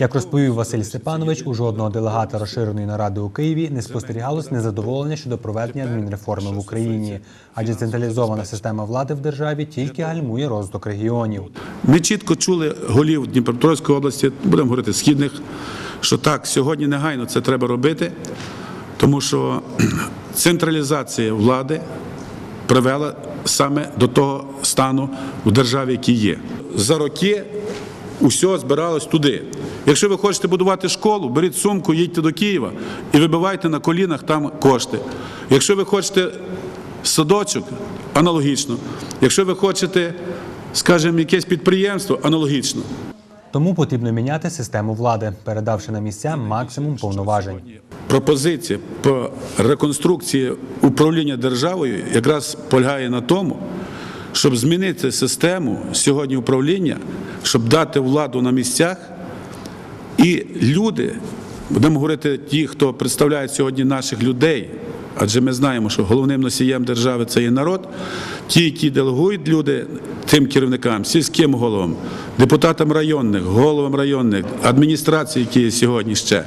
Як розповів Василь Степанович, у жодного делегата розширеної наради у Києві не спостерігалось незадоволення щодо проведення адмінреформи в Україні, адже централізована система влади в державі тільки гальмує розвиток регіонів. Ми чітко чули голів Дніпропетровської області, будемо говорити східних, що так, сьогодні негайно це треба робити, тому що централізація влади привела саме до того стану в державі, який є. За роки усе збиралось туди. Якщо ви хочете будувати школу, беріть сумку, їдьте до Києва і вибивайте на колінах там кошти. Якщо ви хочете садочок, аналогічно. Якщо ви хочете, скажімо, якесь підприємство, аналогічно. Тому потрібно міняти систему влади, передавши на місця максимум повноважень. Пропозиція по реконструкції управління державою якраз полягає на тому, щоб змінити систему сьогодні управління, щоб дати владу на місцях, і люди, будемо говорити, ті, хто представляють сьогодні наших людей, адже ми знаємо, що головним носієм держави це є народ, ті, які делегують люди тим керівникам, сільським головам, депутатам районних, головам районних, адміністрації, які є сьогодні ще,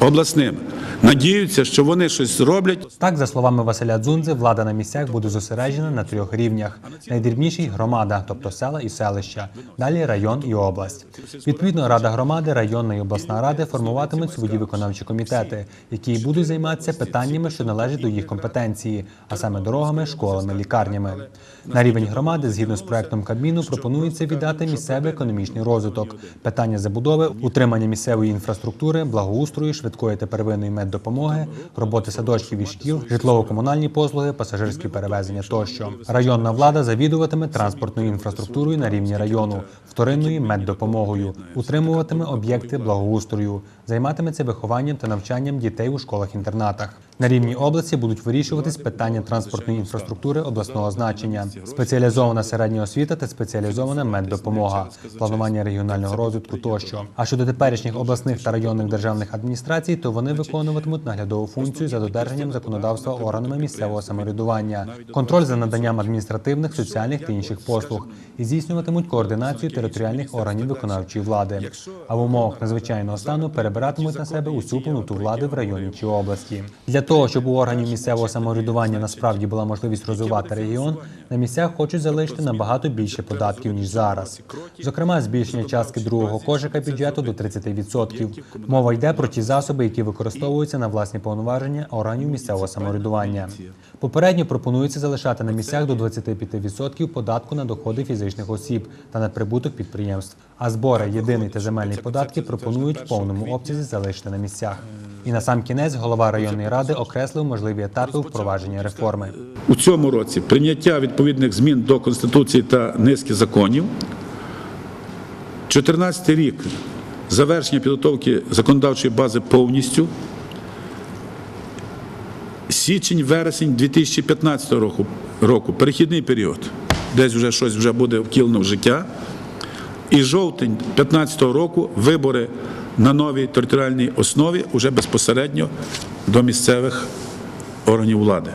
обласним, надіються, що вони щось зроблять. Так, за словами Василя Дзунзи, влада на місцях буде зосереджена на трьох рівнях: найдрібніший громада, тобто села і селища, далі район і область. Відповідно, рада громади, районна і обласна ради формуватимуть свої виконавчі комітети, які будуть займатися питаннями, що належать до їх компетенції, а саме дорогами, школами, лікарнями. На рівень громади, згідно з проектом Кабміну, пропонується віддати місцевий економічний розвиток, питання забудови, утримання місцевої інфраструктури, благоустрою, швидкої та первинної меддопомоги, роботи садочків і шкіл, житлово-комунальні послуги, пасажирські перевезення тощо. Районна влада завідуватиме транспортною інфраструктурою на рівні району, вторинною меддопомогою, утримуватиме об'єкти благоустрою, займатиметься вихованням та навчанням дітей у школах-інтернатах. На рівні області будуть вирішуватись питання транспортної інфраструктури обласного значення, спеціалізована середня освіта та спеціалізована меддопомога, планування регіонального розвитку тощо. А щодо теперішніх обласних та районних державних адміністрацій, то вони виконуватимуть наглядову функцію за додержанням законодавства органами місцевого самоврядування, контроль за наданням адміністративних, соціальних та інших послуг і здійснюватимуть координацію територіальних органів виконавчої влади. А в умовах надзвичайного стану перебиратимуть на себе усю повноту влади в районі чи області. Для того щоб у органів місцевого самоврядування насправді була можливість розвивати регіон, на місцях хочуть залишити набагато більше податків ніж зараз. Зокрема, збільшення частки другого кошика бюджету до 30%. Мова йде про ті засоби, які використовуються на власні повноваження органів місцевого самоврядування. Попередньо пропонується залишати на місцях до 25% податку на доходи фізичних осіб та на прибуток підприємств. А збори єдиний та земельний податки пропонують в повному обсязі залишити на місцях. І на сам кінець голова районної ради окреслив можливі етапи впровадження реформи. У цьому році прийняття відповідних змін до Конституції та низки законів. 14 рік завершення підготовки законодавчої бази повністю. Січень-вересень 2015 року, року перехідний період, десь вже щось вже буде втілено в життя. І жовтень 2015 року вибори на новій територіальній основі уже безпосередньо до місцевих органів влади.